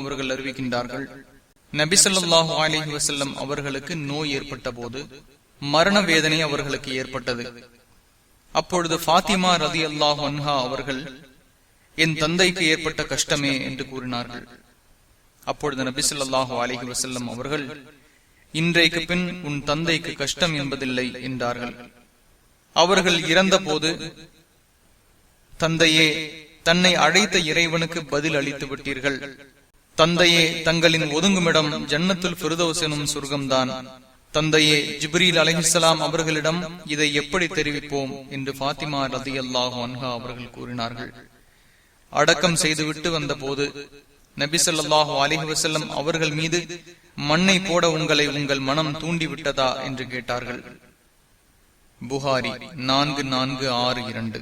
அவர்கள் அறிவிக்கின்றார்கள் நபிசல்லாஹு அலிஹி வசல்லம் அவர்களுக்கு நோய் ஏற்பட்ட போது மரண வேதனை அவர்களுக்கு ஏற்பட்டது. அப்பொழுது பாத்திமா ரதி அல்லாஹ் அன்ஹா அவர்கள் என் தந்தைக்கு ஏற்பட்ட கஷ்டமே என்று கூறினார்கள். அப்பொழுது நபிசல்லாஹு அலிஹி வசல்லம் அவர்கள் இன்றைக்கு பின் உன் தந்தைக்கு கஷ்டம் என்பதில்லை என்றார்கள். அவர்கள் இறந்த போது தந்தையே தன்னை அழைத்த இறைவனுக்கு பதில் அளித்து விட்டீர்கள். தந்தையே தங்களின் ஒதுங்குமிடம் ஜன்னத்துல் பிரிதோஸ் எனும் சொர்க்கம்தான். தந்தையே ஜிப்ரீல் அலஹிசலாம் அவர்களிடம் இதை எப்படி தெரிவிப்போம் என்று பாத்திமா ரதி அல்லாஹு அன்ஹா அவர்கள் கூறினார்கள். அடக்கம் செய்துவிட்டு வந்த போது நபிசல்லாஹு அலிஹி வசல்லம் அவர்கள் மீது மண்ணை போட உங்களை உங்கள் மனம் தூண்டிவிட்டதா என்று கேட்டார்கள். புகாரி நான்கு நான்கு ஆறு இரண்டு.